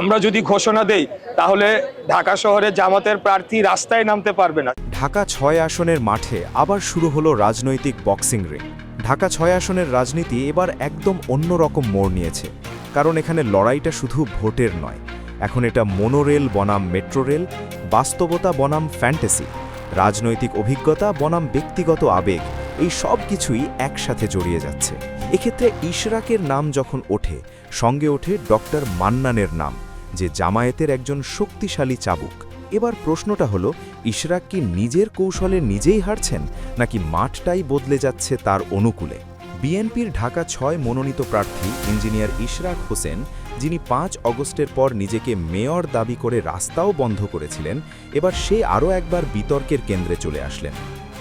আমরা যদি ঘোষণা দেই, তাহলে ঢাকা শহরে জামাতের প্রার্থী রাস্তায় নামতে পারবে না। ঢাকা ছয় আসনের মাঠে আবার শুরু হলো রাজনৈতিক বক্সিং রিং ঢাকা ছয় আসনের রাজনীতি এবার একদম অন্যরকম মোড় নিয়েছে। কারণ এখানে লড়াইটা শুধু ভোটের নয়। এখন এটা মোনোরেল বনাম মেট্রো রেল বাস্তবতা বনাম ফ্যান্টাসি রাজনৈতিক অভিজ্ঞতা বনাম ব্যক্তিগত আবেগ, এই সব কিছুই একসাথে জড়িয়ে যাচ্ছে। এক্ষেত্রে ইশরাকের নাম যখন ওঠে, সঙ্গে ওঠে ডক্টর মান্নানের নাম। যে জামায়াতের একজন শক্তিশালী চাবুক। এবার প্রশ্নটা হলো, ইশরাক কি নিজের কৌশলে নিজেই হারছেন, নাকি মাঠটাই বদলে যাচ্ছে তার অনুকূলে? বিএনপির ঢাকা ছয় মনোনীত প্রার্থী ইঞ্জিনিয়ার ইশরাক হোসেন, যিনি পাঁচ অগস্টের পর নিজেকে মেয়র দাবি করে রাস্তাও বন্ধ করেছিলেন, এবার সে আরও একবার বিতর্কের কেন্দ্রে চলে আসলেন।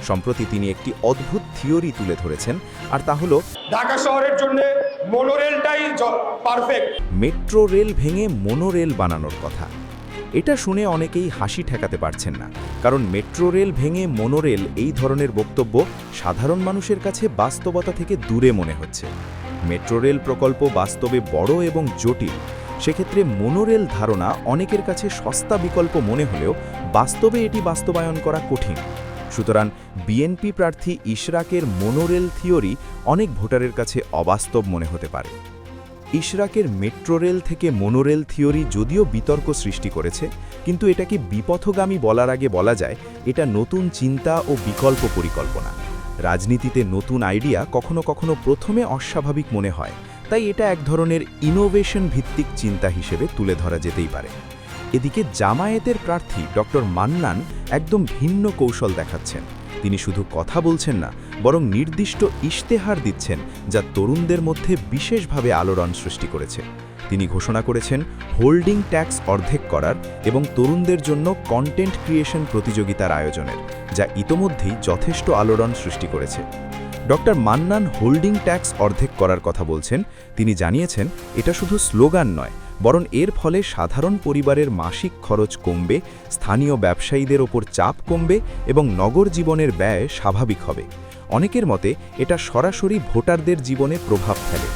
সম্প্রতি তিনি একটি অদ্ভুত থিওরি তুলে ধরেছেন, আর তা হল, ঢাকা শহরের জন্য মোনোরেলটাই পারফেক্ট মেট্রো রেল ভেঙে মোনোরেল বানানোর কথা। এটা শুনে অনেকেই হাসি ঠেকাতে পারছেন না। কারণ মেট্রো রেল ভেঙে মোনোরেল এই ধরনের বক্তব্য সাধারণ মানুষের কাছে বাস্তবতা থেকে দূরে মনে হচ্ছে। মেট্রো রেল প্রকল্প বাস্তবে বড় এবং জটিল। সেক্ষেত্রে মোনোরেল ধারণা অনেকের কাছে সস্তা বিকল্প মনে হলেও বাস্তবে এটি বাস্তবায়ন করা কঠিন। সুতরাং বিএনপি প্রার্থী ইশরাকের মোনোরেল থিওরি অনেক ভোটারের কাছে অবাস্তব মনে হতে পারে। ইশরাকের মেট্রো রেল থেকে মোনোরেল থিওরি যদিও বিতর্ক সৃষ্টি করেছে, কিন্তু এটাকে বিপথগামী বলার আগে বলা যায়, এটা নতুন চিন্তা ও বিকল্প পরিকল্পনা। রাজনীতিতে নতুন আইডিয়া কখনো কখনো প্রথমে অস্বাভাবিক মনে হয়, তাই এটা এক ধরনের ইনোভেশন ভিত্তিক চিন্তা হিসেবে তুলে ধরা যেতেই পারে। এদিকে জামায়াতের প্রার্থী ডক্টর মান্নান একদম ভিন্ন কৌশল দেখাচ্ছেন। তিনি শুধু কথা বলছেন না, বরং নির্দিষ্ট ইশতেহার দিচ্ছেন, যা তরুণদের মধ্যে বিশেষভাবে আলোড়ন সৃষ্টি করেছে। তিনি ঘোষণা করেছেন, হোল্ডিং ট্যাক্স অর্ধেক করার এবং তরুণদের জন্য কন্টেন্ট ক্রিয়েশন প্রতিযোগিতার আয়োজনের, যা ইতোমধ্যেই যথেষ্ট আলোড়ন সৃষ্টি করেছে। ডক্টর মান্নান হোল্ডিং ট্যাক্স অর্ধেক করার কথা বলছেন, তিনি জানিয়েছেন, এটা শুধু স্লোগান নয় বরং এর ফলে সাধারণ পরিবারের মাসিক খরচ কমবে, স্থানীয় ব্যবসায়ীদের ওপর চাপ কমবে এবং নগর জীবনের ব্যয় স্বাভাবিক হবে। অনেকের মতে এটা সরাসরি ভোটারদের জীবনে প্রভাব ফেলে।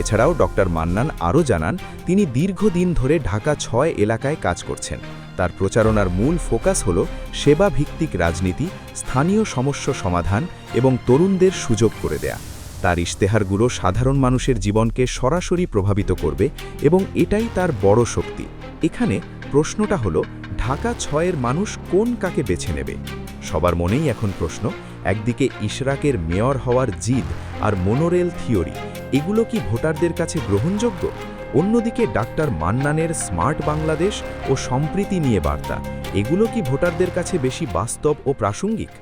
এছাড়াও ডক্টর মান্নান আরও জানান, তিনি দীর্ঘদিন ধরে ঢাকা ছয় এলাকায় কাজ করছেন। তার প্রচারণার মূল ফোকাস হল সেবা ভিত্তিক রাজনীতি, স্থানীয় সমস্যা সমাধান এবং তরুণদের সুযোগ করে দেয়া। তার ইশতেহারগুলো সাধারণ মানুষের জীবনকে সরাসরি প্রভাবিত করবে এবং এটাই তার বড় শক্তি। এখানে প্রশ্নটা হলো, ঢাকা ছয়ের মানুষ কোন কাকে বেছে নেবে? সবার মনেই এখন প্রশ্ন, একদিকে ইশরাকের মেয়র হওয়ার জিদ আর মোনোরেল থিওরি, এগুলো কি ভোটারদের কাছে গ্রহণযোগ্য? অন্যদিকে ডাক্তার মান্নানের স্মার্ট বাংলাদেশ ও সম্প্রীতি নিয়ে বার্তা, এগুলো কি ভোটারদের কাছে বেশি বাস্তব ও প্রাসঙ্গিক?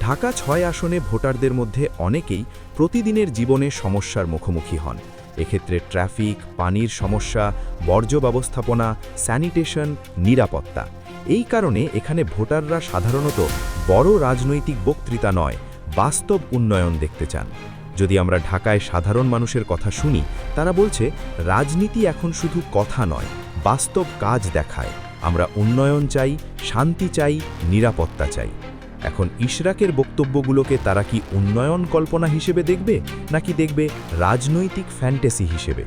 ঢাকা ছয় আসনে ভোটারদের মধ্যে অনেকেই প্রতিদিনের জীবনে সমস্যার মুখোমুখি হন। এক্ষেত্রে ট্রাফিক, পানির সমস্যা, বর্জ্য ব্যবস্থাপনা, স্যানিটেশন, নিরাপত্তা। এই কারণে এখানে ভোটাররা সাধারণত বড় রাজনৈতিক বক্তৃতা নয়, বাস্তব উন্নয়ন দেখতে চান। যদি আমরা ঢাকায় সাধারণ মানুষের কথা শুনি, তারা বলছে, রাজনীতি এখন শুধু কথা নয়, বাস্তব কাজ দেখায়। আমরা উন্নয়ন চাই, শান্তি চাই, নিরাপত্তা চাই। এখন ইশরাকের বক্তব্যগুলোকে তারা কি উন্নয়ন কল্পনা হিসেবে দেখবে, নাকি দেখবে রাজনৈতিক ফ্যান্টাসি হিসেবে?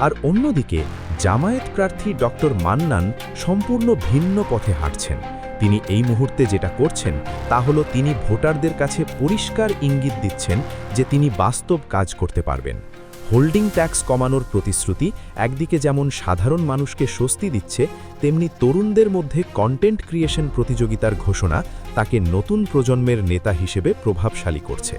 আর অন্যদিকে, জামায়াত প্রার্থী ডক্টর মান্নান সম্পূর্ণ ভিন্ন পথে হাঁটছেন। তিনি এই মুহূর্তে যেটা করছেন, তা হলো তিনি ভোটারদের কাছে পরিষ্কার ইঙ্গিত দিচ্ছেন যে তিনি বাস্তব কাজ করতে পারবেন। হোল্ডিং ট্যাক্স কমানোর প্রতিশ্রুতি একদিকে যেমন সাধারণ মানুষকে স্বস্তি দিচ্ছে, তেমনি তরুণদের মধ্যে কন্টেন্ট ক্রিয়েশন প্রতিযোগিতার ঘোষণা তাকে নতুন প্রজন্মের নেতা হিসেবে প্রভাবশালী করছে।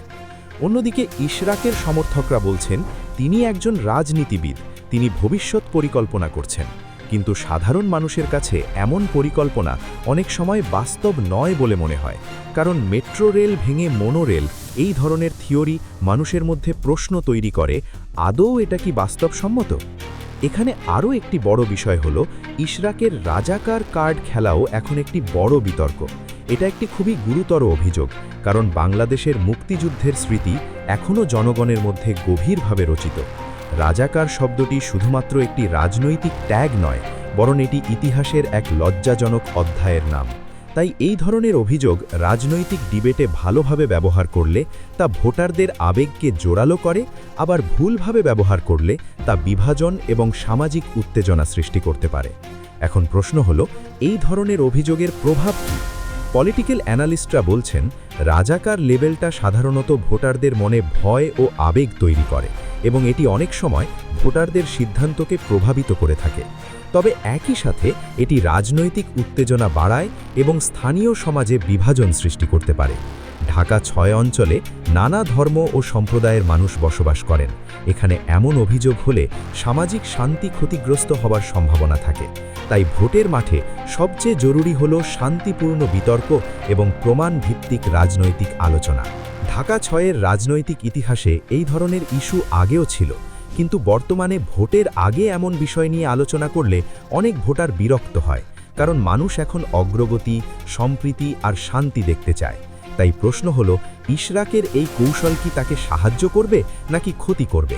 অন্যদিকে ইশরাকের সমর্থকরা বলছেন, তিনি একজন রাজনীতিবিদ, তিনি ভবিষ্যৎ পরিকল্পনা করছেন। কিন্তু সাধারণ মানুষের কাছে এমন পরিকল্পনা অনেক সময় বাস্তব নয় বলে মনে হয়। কারণ মেট্রো রেল ভেঙে মোনোরেল, এই ধরনের থিওরি মানুষের মধ্যে প্রশ্ন তৈরি করে আদৌ এটা কি বাস্তবসম্মত? এখানে আরও একটি বড় বিষয় হল, ইশরাকের রাজাকার কার্ড খেলাও এখন একটি বড় বিতর্ক। এটা একটি খুবই গুরুতর অভিযোগ, কারণ বাংলাদেশের মুক্তিযুদ্ধের স্মৃতি এখনও জনগণের মধ্যে গভীরভাবে রচিত। রাজাকার শব্দটি শুধুমাত্র একটি রাজনৈতিক ট্যাগ নয়, বরং এটি ইতিহাসের এক লজ্জাজনক অধ্যায়ের নাম। তাই এই ধরনের অভিযোগ রাজনৈতিক ডিবেটে ভালোভাবে ব্যবহার করলে তা ভোটারদের আবেগকে জোরালো করে, আবার ভুলভাবে ব্যবহার করলে তা বিভাজন এবং সামাজিক উত্তেজনা সৃষ্টি করতে পারে। এখন প্রশ্ন হল, এই ধরনের অভিযোগের প্রভাব কী? পলিটিক্যাল অ্যানালিস্টরা বলছেন, রাজাকার লেভেলটা সাধারণত ভোটারদের মনে ভয় ও আবেগ তৈরি করে এবং এটি অনেক সময় ভোটারদের সিদ্ধান্তকে প্রভাবিত করে থাকে। তবে একই সাথে এটি রাজনৈতিক উত্তেজনা বাড়ায় এবং স্থানীয় সমাজে বিভাজন সৃষ্টি করতে পারে। ঢাকা ছয় অঞ্চলে নানা ধর্ম ও সম্প্রদায়ের মানুষ বসবাস করেন। এখানে এমন অভিযোগ হলে সামাজিক শান্তি ক্ষতিগ্রস্ত হবার সম্ভাবনা থাকে। তাই ভোটের মাঠে সবচেয়ে জরুরি হল শান্তিপূর্ণ বিতর্ক এবং প্রমাণ ভিত্তিক রাজনৈতিক আলোচনা। ঢাকা ছয়ের রাজনৈতিক ইতিহাসে এই ধরনের ইস্যু আগেও ছিল। কিন্তু বর্তমানে ভোটের আগে এমন বিষয় নিয়ে আলোচনা করলে অনেক ভোটার বিরক্ত হয়, কারণ মানুষ এখন অগ্রগতি, সম্প্রীতি আর শান্তি দেখতে চায়। তাই প্রশ্ন হল, ইশরাকের এই কৌশল কি তাকে সাহায্য করবে নাকি ক্ষতি করবে?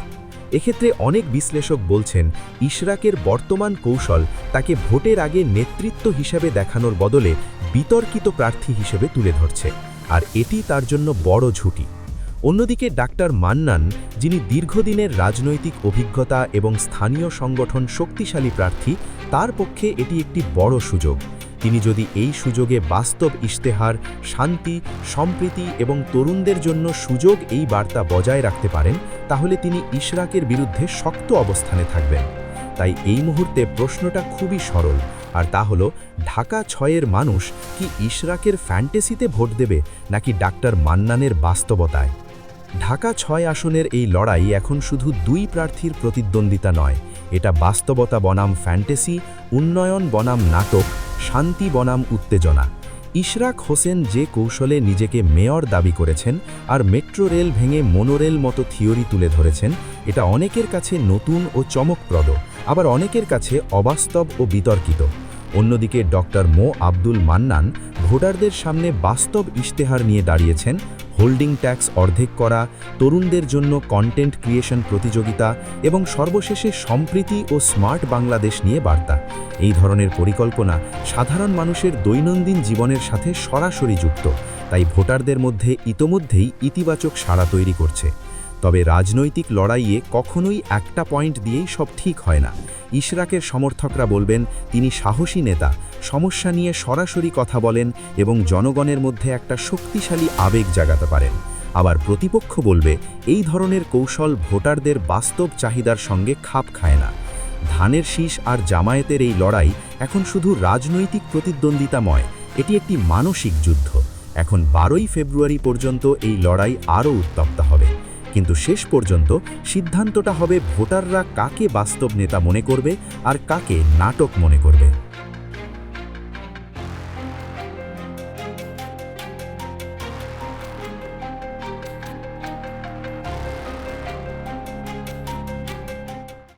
এক্ষেত্রে অনেক বিশ্লেষক বলছেন, ইশরাকের বর্তমান কৌশল তাকে ভোটের আগে নেতৃত্ব হিসেবে দেখানোর বদলে বিতর্কিত প্রার্থী হিসেবে তুলে ধরছে, আর এটি তার জন্য বড় ঝুঁকি। অন্যদিকে ডাক্তার মান্নান, যিনি দীর্ঘদিনের রাজনৈতিক অভিজ্ঞতা এবং স্থানীয় সংগঠন শক্তিশালী প্রার্থী, তার পক্ষে এটি একটি বড় সুযোগ। তিনি যদি এই সুযোগে বাস্তব ইশতেহার, শান্তি, সম্প্রীতি এবং তরুণদের জন্য সুযোগ এই বার্তা বজায় রাখতে পারেন, তাহলে তিনি ইশরাকের বিরুদ্ধে শক্ত অবস্থানে থাকবেন। তাই এই মুহূর্তে প্রশ্নটা খুবই সরল, আর তা হলো, ঢাকা ছয়ের মানুষ কি ইশরাকের ফ্যান্টেসিতে ভোট দেবে নাকি ডাক্তার মান্নানের বাস্তবতায়? ঢাকা ছয় আসনের এই লড়াই এখন শুধু দুই প্রার্থীর প্রতিদ্বন্দ্বিতা নয়, এটা বাস্তবতা বনাম ফ্যান্টেসি, উন্নয়ন বনাম নাটক, শান্তি বনাম উত্তেজনা। ইশরাক হোসেন যে কৌশলে নিজেকে মেয়র দাবি করেছেন আর মেট্রো রেল ভেঙে মনোরেল মতো থিওরি তুলে ধরেছেন, এটা অনেকের কাছে নতুন ও চমকপ্রদ, আবার অনেকের কাছে অবাস্তব ও বিতর্কিত। অন্যদিকে ডক্টর মো আব্দুল মান্নান ভোটারদের সামনে বাস্তব ইশতেহার নিয়ে দাঁড়িয়েছেন হোল্ডিং ট্যাক্স অর্ধেক করা, তরুণদের জন্য কন্টেন্ট ক্রিয়েশন প্রতিযোগিতা এবং সর্বশেষে সম্প্রীতি ও স্মার্ট বাংলাদেশ নিয়ে বার্তা। এই ধরনের পরিকল্পনা সাধারণ মানুষের দৈনন্দিন জীবনের সাথে সরাসরি যুক্ত। তাই ভোটারদের মধ্যে ইতোমধ্যেই ইতিবাচক সাড়া তৈরি করছে। তবে রাজনৈতিক লড়াইয়ে কখনোই একটা পয়েন্ট দিয়েই সব ঠিক হয় না। ইশরাকের সমর্থকরা বলবেন, তিনি সাহসী নেতা, সমস্যা নিয়ে সরাসরি কথা বলেন এবং জনগণের মধ্যে একটা শক্তিশালী আবেগ জাগাতে পারেন। আবার প্রতিপক্ষ বলবে, এই ধরনের কৌশল ভোটারদের বাস্তব চাহিদার সঙ্গে খাপ খায় না। ধানের শীষ আর জামায়াতের এই লড়াই এখন শুধু রাজনৈতিক প্রতিদ্বন্দ্বিতাময়, এটি একটি মানসিক যুদ্ধ। এখন বারোই ফেব্রুয়ারি পর্যন্ত এই লড়াই আরও উত্তপ্ত হবে। কিন্তু শেষ পর্যন্ত সিদ্ধান্তটা হবে ভোটাররা কাকে বাস্তব নেতা মনে করবে আর কাকে নাটক মনে করবে।